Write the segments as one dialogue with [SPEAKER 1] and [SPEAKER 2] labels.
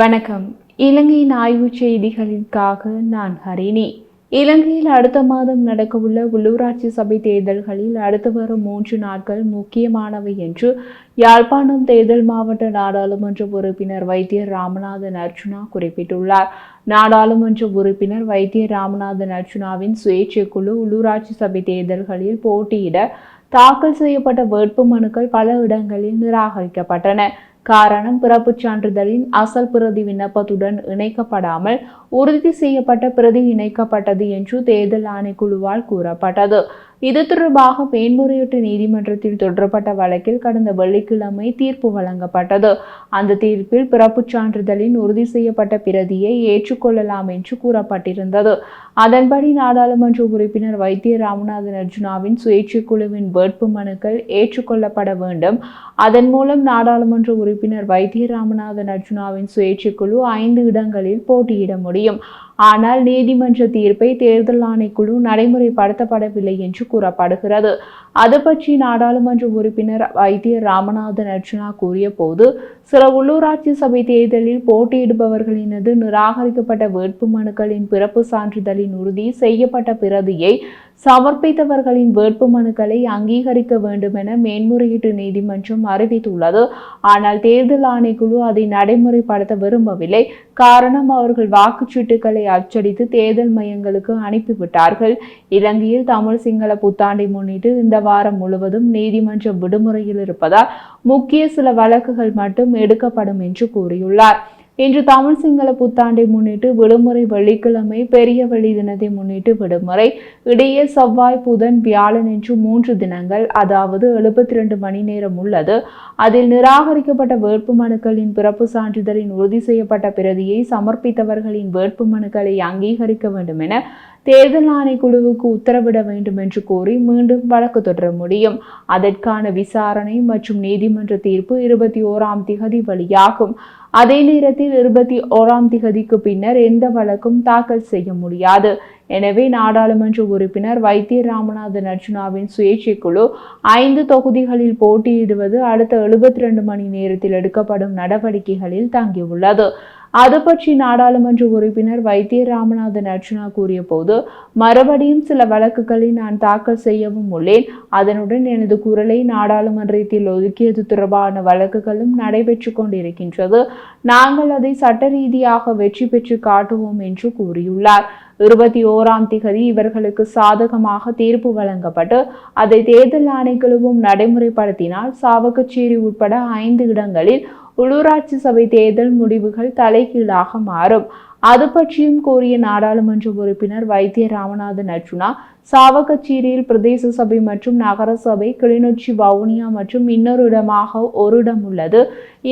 [SPEAKER 1] வணக்கம் இலங்கையின் ஆய்வு செய்திகளுக்காக நான் ஹரிணி இலங்கையில் அடுத்த மாதம் நடக்கவுள்ள உள்ளூராட்சி சபை தேர்தல்களில் அடுத்து வரும் மூன்று நாட்கள் முக்கியமானவை என்று யாழ்ப்பாணம் தேர்தல் மாவட்ட நாடாளுமன்ற உறுப்பினர் வைத்திய ராமநாதன் அர்ச்சுனா குறிப்பிட்டுள்ளார் நாடாளுமன்ற உறுப்பினர் வைத்திய ராமநாதன் அர்ச்சுனாவின் சுயேட்சை குழு உள்ளூராட்சி சபை தேர்தல்களில் போட்டியிட தாக்கல் செய்யப்பட்ட வேட்பு மனுக்கள் பல இடங்களில் நிராகரிக்கப்பட்டன காரணம் பிறப்பு சான்றிதழின் அசல் பிரதி விண்ணப்பத்துடன் இணைக்கப்படாமல் உறுதி செய்யப்பட்ட பிரதி இணைக்கப்பட்டது என்று தேர்தல் ஆணைக்குழுவால் கூறப்பட்டது இது தொடர்பாக மேன்முறையீட்டு நீதிமன்றத்தில் தொடரப்பட்ட வழக்கில் கடந்த வெள்ளிக்கிழமை தீர்ப்பு வழங்கப்பட்டது அந்த தீர்ப்பில் பிறப்பு சான்றிதழின் உறுதி செய்யப்பட்ட பிரதியை ஏற்றுக்கொள்ளலாம் என்று கூறப்பட்டிருந்தது அதன்படி நாடாளுமன்ற உறுப்பினர் வைத்திய ராமநாதன் அர்ஜுனாவின் சுயேட்சை குழுவின் வேட்பு மனுக்கள் ஏற்றுக்கொள்ளப்பட வேண்டும் அதன் மூலம் நாடாளுமன்ற உறுப்பினர் வைத்திய ராமநாதன் அர்ஜுனாவின் சுயேட்சை குழு ஐந்து இடங்களில் போட்டியிட முடியும் ஆனால் நீதிமன்ற தீர்ப்பை தேர்தல் ஆணைக்குழு நடைமுறைப்படுத்தப்படவில்லை என்று கூறப்படுகிறது அது பற்றி நாடாளுமன்ற உறுப்பினர் வைத்திய ராமநாதன் அர்ஜுனா கூறிய போது சில உள்ளூராட்சி சபை தேர்தலில் போட்டியிடுபவர்களினது நிராகரிக்கப்பட்ட வேட்புமனுக்களின் பிறப்பு சான்றிதழின் உறுதி செய்யப்பட்ட பிரதியை சமர்ப்பித்தவர்களின் வேட்பு மனுக்களை அங்கீகரிக்க வேண்டும் என மேன்முறையீட்டு நீதிமன்றம் அறிவித்துள்ளது ஆனால் தேர்தல் ஆணைக்குழு அதை நடைமுறைப்படுத்த விரும்பவில்லை காரணம் அவர்கள் வாக்குச்சீட்டுகளை அச்சடித்து தேர்தல் மையங்களுக்கு அனுப்பிவிட்டார்கள் இலங்கையில் தமிழ் சிங்கள புத்தாண்டை முன்னிட்டு இந்த வாரம் முழுவதும் நீதிமன்றம் விடுமுறையில் இருப்பதால் முக்கிய சில வழக்குகள் மட்டும் எடுக்கப்படும் என்று கூறியுள்ளார் இன்று தமிழ் சிங்கள புத்தாண்டை முன்னிட்டு விடுமுறை வெள்ளிக்கிழமை பெரிய வழி தினத்தை முன்னிட்டு விடுமுறை இடையே செவ்வாய் புதன் வியாழன் என்று மூன்று தினங்கள் அதாவது எழுபத்தி ரெண்டு மணி நேரம் உள்ளது அதில் நிராகரிக்கப்பட்ட வேட்புமனுக்களின் பிறப்பு சான்றிதழின் உறுதி செய்யப்பட்ட பிரதியை சமர்ப்பித்தவர்களின் வேட்புமனுக்களை அங்கீகரிக்க வேண்டும் என தேர்தல் ஆணைக்குழுவுக்கு உத்தரவிட வேண்டும் என்று கோரி மீண்டும் வழக்கு தொடர முடியும் அதற்கான விசாரணை மற்றும் நீதிமன்ற தீர்ப்பு இருபத்தி ஓராம் திகதி வழியாகும் அதே நேரத்தில் இருபத்தி ஓராம் திகதிக்கு பின்னர் எந்த வழக்கும் தாக்கல் செய்ய முடியாது எனவே நாடாளுமன்ற உறுப்பினர் வைத்திய ராமநாதன் அர்ஜுனாவின் சுயேட்சை குழு ஐந்து தொகுதிகளில் போட்டியிடுவது அடுத்த எழுபத்தி ரெண்டு மணி நேரத்தில் எடுக்கப்படும் நடவடிக்கைகளில் தங்கியுள்ளது அது பற்றி நாடாளுமன்ற உறுப்பினர் வைத்திய ராமநாதன் அர்ச்சனா கூறிய போது மறுபடியும் சில வழக்குகளை நான் தாக்கல் செய்யவும் உள்ளேன் அதனுடன் எனது குரலை நாடாளுமன்றத்தில் ஒதுக்கியது தொடர்பான வழக்குகளும் நடைபெற்று கொண்டிருக்கின்றது நாங்கள் அதை சட்ட ரீதியாக வெற்றி பெற்று காட்டுவோம் என்று கூறியுள்ளார் இருபத்தி ஓராம் திகதி இவர்களுக்கு சாதகமாக தீர்ப்பு வழங்கப்பட்டு அதை தேர்தல் ஆணைக்குழுவும் நடைமுறைப்படுத்தினால் சாவகச்சேரி உட்பட ஐந்து இடங்களில் உள்ளூராட்சி சபை தேர்தல் முடிவுகள் தலைகீழாக மாறும் அது பற்றியும் கோரிய நாடாளுமன்ற உறுப்பினர் வைத்திய ராமநாதன் அர்ஜுனா சாவகச்சேரியில் பிரதேச சபை மற்றும் நகரசபை கிளிநொச்சி வவுனியா மற்றும் இன்னொரு இடமாக ஒரு இடம் உள்ளது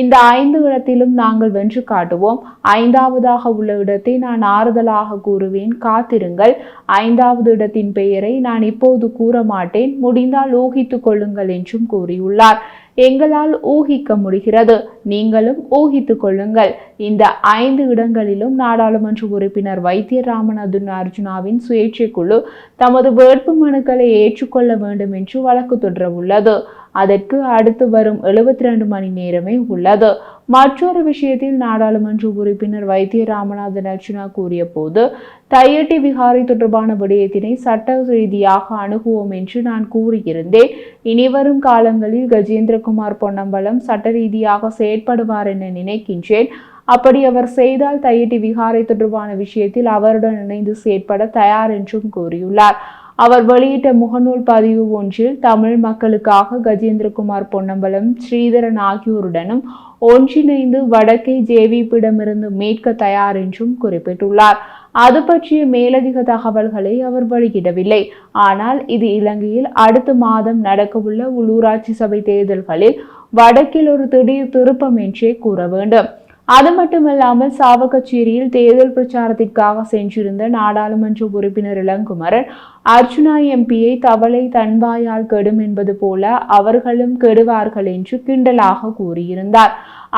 [SPEAKER 1] இந்த ஐந்து இடத்திலும் நாங்கள் வென்று காட்டுவோம் ஐந்தாவதாக உள்ள இடத்தை நான் ஆறுதலாக கூறுவேன் காத்திருங்கள் ஐந்தாவது இடத்தின் பெயரை நான் இப்போது கூற மாட்டேன் முடிந்தால் ஊகித்துக் கொள்ளுங்கள் என்றும் கூறியுள்ளார் எங்களால் ஊகிக்க முடிகிறது நீங்களும் ஊகித்துக் கொள்ளுங்கள் இந்த ஐந்து இடங்களிலும் நாடாளுமன்ற உறுப்பினர் வைத்திய ராமநாதன் அர்ஜுனாவின் சுயேட்சை குழு தமது வேட்பு மனுக்களை ஏற்றுக்கொள்ள வேண்டும் என்று வழக்கு தொடரவுள்ளது அதற்கு அடுத்து வரும் எழுபத்தி ரெண்டு மணி நேரமே உள்ளது மற்றொரு விஷயத்தில் நாடாளுமன்ற உறுப்பினர் வைத்திய ராமநாத லட்சுணா கூறிய போது தையட்டி விகாரை தொடர்பான விடயத்தினை சட்ட ரீதியாக அணுகுவோம் என்று நான் கூறியிருந்தேன் இனிவரும் காலங்களில் கஜேந்திரகுமார் பொன்னம்பலம் சட்ட ரீதியாக செயற்படுவார் என நினைக்கின்றேன் அப்படி அவர் செய்தால் தையட்டி விகாரை தொடர்பான விஷயத்தில் அவருடன் இணைந்து செயற்பட தயார் என்றும் கூறியுள்ளார் அவர் வெளியிட்ட முகநூல் பதிவு ஒன்றில் தமிழ் மக்களுக்காக கஜேந்திரகுமார் பொன்னம்பலம் ஸ்ரீதரன் ஆகியோருடனும் ஒன்றிணைந்து வடக்கே ஜேவிபிடமிருந்து மீட்க தயார் என்றும் குறிப்பிட்டுள்ளார் அது பற்றிய மேலதிக தகவல்களை அவர் வெளியிடவில்லை ஆனால் இது இலங்கையில் அடுத்த மாதம் நடக்கவுள்ள உள்ளூராட்சி சபை தேர்தல்களில் வடக்கில் ஒரு திடீர் திருப்பம் என்றே கூற வேண்டும் அது மட்டுமல்லாமல் சாவகச்சேரியில் தேர்தல் பிரச்சாரத்திற்காக சென்றிருந்த நாடாளுமன்ற உறுப்பினர் இளங்குமரன் அர்ஜுனா எம்பியை தவளை தன்வாயால் கெடும் என்பது போல அவர்களும் கெடுவார்கள் என்று கிண்டலாக கூறியிருந்தார்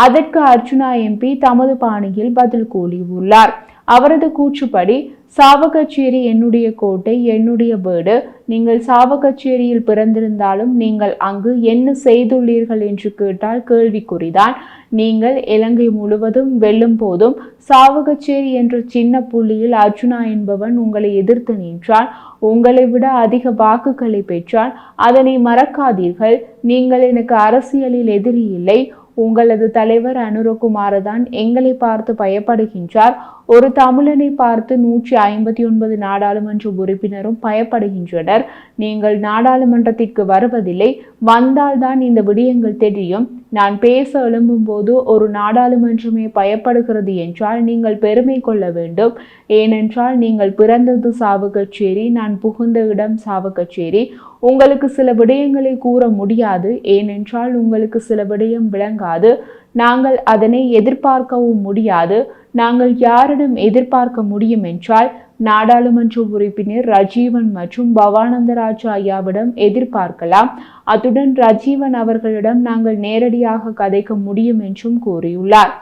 [SPEAKER 1] அதற்கு அர்ஜுனா எம்பி தமது பாணியில் பதில் கூறியுள்ளார் அவரது கூற்றுப்படி சாவகச்சேரி என்னுடைய கோட்டை என்னுடைய வீடு நீங்கள் சாவகச்சேரியில் பிறந்திருந்தாலும் நீங்கள் அங்கு என்ன செய்துள்ளீர்கள் என்று கேட்டால் கேள்விக்குறிதான் நீங்கள் இலங்கை முழுவதும் வெல்லும் போதும் சாவகச்சேரி என்ற சின்ன புள்ளியில் அர்ஜுனா என்பவன் உங்களை எதிர்த்து நின்றால் உங்களை விட அதிக வாக்குகளை பெற்றால் அதனை மறக்காதீர்கள் நீங்கள் எனக்கு அரசியலில் எதிரி இல்லை உங்களது தலைவர் அனுரகுமார தான் எங்களை பார்த்து பயப்படுகின்றார் ஒரு தமிழனை பார்த்து நூற்றி ஐம்பத்தி ஒன்பது நாடாளுமன்ற உறுப்பினரும் பயப்படுகின்றனர் நீங்கள் நாடாளுமன்றத்திற்கு வருவதில்லை வந்தால்தான் இந்த விடயங்கள் தெரியும் நான் பேச போது ஒரு நாடாளுமன்றமே பயப்படுகிறது என்றால் நீங்கள் பெருமை கொள்ள வேண்டும் ஏனென்றால் நீங்கள் பிறந்தது சாவு கச்சேரி நான் புகுந்த இடம் சாவு கச்சேரி உங்களுக்கு சில விடயங்களை கூற முடியாது ஏனென்றால் உங்களுக்கு சில விடயம் விளங்காது நாங்கள் அதனை எதிர்பார்க்கவும் முடியாது நாங்கள் யாரிடம் எதிர்பார்க்க முடியும் என்றால் நாடாளுமன்ற உறுப்பினர் ரஜீவன் மற்றும் பவானந்தராஜ் ஐயாவிடம் எதிர்பார்க்கலாம் அத்துடன் ரஜீவன் அவர்களிடம் நாங்கள் நேரடியாக கதைக்க முடியும் என்றும் கூறியுள்ளார்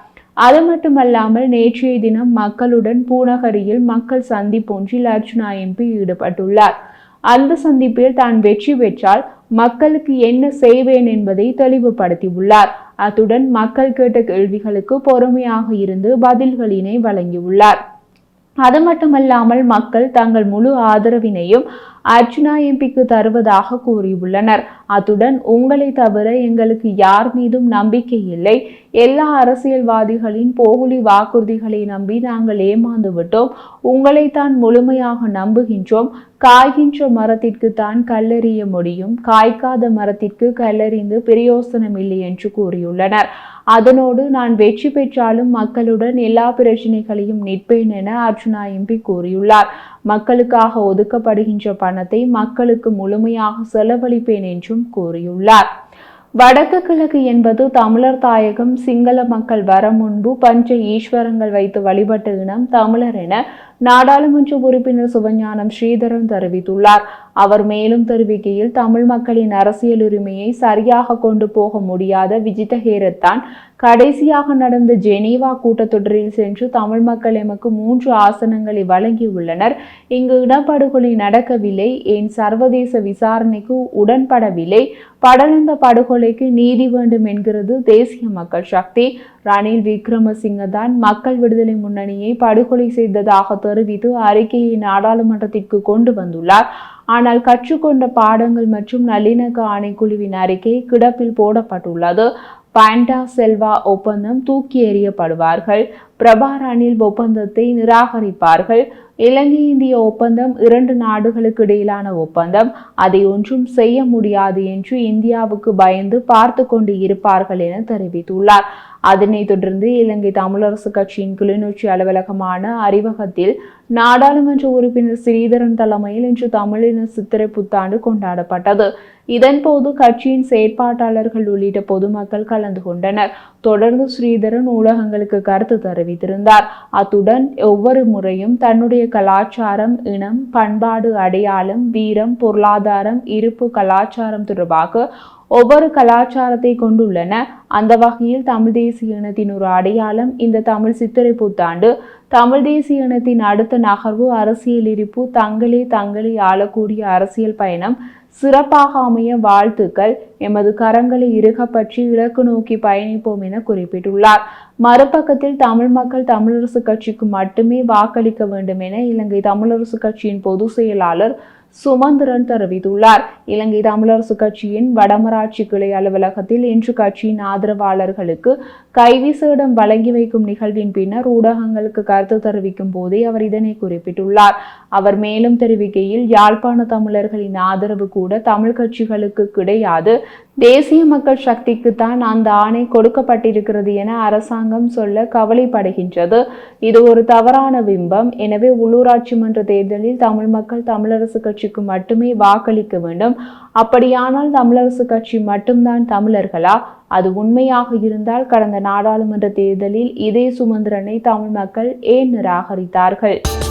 [SPEAKER 1] அது மட்டுமல்லாமல் நேற்றைய தினம் மக்களுடன் பூநகரியில் மக்கள் சந்திப்பொன்றில் அர்ஜுனா எம்பி ஈடுபட்டுள்ளார் அந்த சந்திப்பில் தான் வெற்றி பெற்றால் மக்களுக்கு என்ன செய்வேன் என்பதை தெளிவுபடுத்தியுள்ளார் அத்துடன் மக்கள் கேட்ட கேள்விகளுக்கு பொறுமையாக இருந்து பதில்களினை வழங்கியுள்ளார் அது மட்டுமல்லாமல் மக்கள் தங்கள் முழு ஆதரவினையும் அர்ஜுனா எம்பிக்கு தருவதாக கூறியுள்ளனர் அத்துடன் உங்களை தவிர எங்களுக்கு யார் மீதும் நம்பிக்கை இல்லை எல்லா அரசியல்வாதிகளின் போகுலி வாக்குறுதிகளை நம்பி நாங்கள் ஏமாந்து விட்டோம் உங்களைத்தான் முழுமையாக நம்புகின்றோம் காய்கின்ற மரத்திற்கு தான் கல்லறிய முடியும் காய்க்காத மரத்திற்கு கல்லறிந்து பிரயோசனம் இல்லை என்று கூறியுள்ளனர் அதனோடு நான் வெற்றி பெற்றாலும் மக்களுடன் எல்லா பிரச்சனைகளையும் நிற்பேன் என அர்ஜுனா எம்பி கூறியுள்ளார் மக்களுக்காக ஒதுக்கப்படுகின்ற பணத்தை மக்களுக்கு முழுமையாக செலவழிப்பேன் என்றும் கூறியுள்ளார் வடக்கு கிழக்கு என்பது தமிழர் தாயகம் சிங்கள மக்கள் வர முன்பு பஞ்ச ஈஸ்வரங்கள் வைத்து வழிபட்ட இனம் தமிழர் என நாடாளுமன்ற உறுப்பினர் சுபஞானம் ஸ்ரீதரன் தெரிவித்துள்ளார் அவர் மேலும் தெரிவிக்கையில் தமிழ் மக்களின் அரசியல் உரிமையை சரியாக கொண்டு போக முடியாத விஜித ஹேரத்தான் கடைசியாக நடந்த ஜெனீவா கூட்டத்தொடரில் சென்று தமிழ் மக்கள் எமக்கு மூன்று ஆசனங்களை வழங்கியுள்ளனர் இங்கு இனப்படுகொலை நடக்கவில்லை ஏன் சர்வதேச விசாரணைக்கு உடன்படவில்லை படலந்த படுகொலைக்கு நீதி வேண்டும் என்கிறது தேசிய மக்கள் சக்தி ரணில் விக்ரமசிங்க தான் மக்கள் விடுதலை முன்னணியை படுகொலை செய்ததாக தெரிவித்து அறிக்கையை நாடாளுமன்றத்திற்கு கொண்டு வந்துள்ளார் ஆனால் கற்றுக்கொண்ட பாடங்கள் மற்றும் நல்லிணக்க ஆணைக்குழுவின் அறிக்கை கிடப்பில் போடப்பட்டுள்ளது பாண்டா செல்வா ஒப்பந்தம் தூக்கி எறியப்படுவார்கள் பிரபாரணில் ஒப்பந்தத்தை நிராகரிப்பார்கள் இலங்கை இந்திய ஒப்பந்தம் இரண்டு நாடுகளுக்கு இடையிலான ஒப்பந்தம் அதை ஒன்றும் செய்ய முடியாது என்று இந்தியாவுக்கு பயந்து பார்த்து கொண்டு இருப்பார்கள் என தெரிவித்துள்ளார் அதனைத் தொடர்ந்து இலங்கை தமிழரசு கட்சியின் கிளிநொச்சி அலுவலகமான அறிவகத்தில் நாடாளுமன்ற உறுப்பினர் ஸ்ரீதரன் தலைமையில் இன்று தமிழின சித்திரை புத்தாண்டு கொண்டாடப்பட்டது இதன்போது கட்சியின் செயற்பாட்டாளர்கள் உள்ளிட்ட பொதுமக்கள் கலந்து கொண்டனர் தொடர்ந்து ஸ்ரீதரன் ஊடகங்களுக்கு கருத்து தெரிவித்திருந்தார் அத்துடன் ஒவ்வொரு முறையும் தன்னுடைய கலாச்சாரம் இனம் பண்பாடு அடையாளம் வீரம் பொருளாதாரம் இருப்பு கலாச்சாரம் தொடர்பாக ஒவ்வொரு கலாச்சாரத்தை கொண்டுள்ளன அந்த வகையில் தமிழ் தேசிய இனத்தின் ஒரு அடையாளம் இந்த தமிழ் சித்திரை புத்தாண்டு தமிழ் தேசிய இனத்தின் அடுத்த நகர்வு அரசியல் இருப்பு தங்களே தங்களை ஆளக்கூடிய அரசியல் பயணம் சிறப்பாக அமைய வாழ்த்துக்கள் எமது கரங்களை இறுக பற்றி இலக்கு நோக்கி பயணிப்போம் என குறிப்பிட்டுள்ளார் மறுபக்கத்தில் தமிழ் மக்கள் தமிழரசு கட்சிக்கு மட்டுமே வாக்களிக்க வேண்டும் என இலங்கை தமிழரசு கட்சியின் பொதுச் செயலாளர் சுமந்திரன் தெரிவித்துள்ளார் இலங்கை தமிழரசு கட்சியின் வடமராட்சி கிளை அலுவலகத்தில் இன்று கட்சியின் ஆதரவாளர்களுக்கு கைவிசேடம் வழங்கி வைக்கும் நிகழ்வின் பின்னர் ஊடகங்களுக்கு கருத்து தெரிவிக்கும் போதே அவர் இதனை குறிப்பிட்டுள்ளார் அவர் மேலும் தெரிவிக்கையில் யாழ்ப்பாண தமிழர்களின் ஆதரவு கூட தமிழ் கட்சிகளுக்கு கிடையாது தேசிய மக்கள் சக்திக்கு தான் அந்த ஆணை கொடுக்கப்பட்டிருக்கிறது என அரசாங்கம் சொல்ல கவலைப்படுகின்றது இது ஒரு தவறான பிம்பம் எனவே உள்ளூராட்சி மன்ற தேர்தலில் தமிழ் மக்கள் தமிழரசு கட்சிக்கு மட்டுமே வாக்களிக்க வேண்டும் அப்படியானால் தமிழரசு கட்சி மட்டும்தான் தமிழர்களா அது உண்மையாக இருந்தால் கடந்த நாடாளுமன்ற தேர்தலில் இதே சுமந்திரனை தமிழ் மக்கள் ஏன் நிராகரித்தார்கள்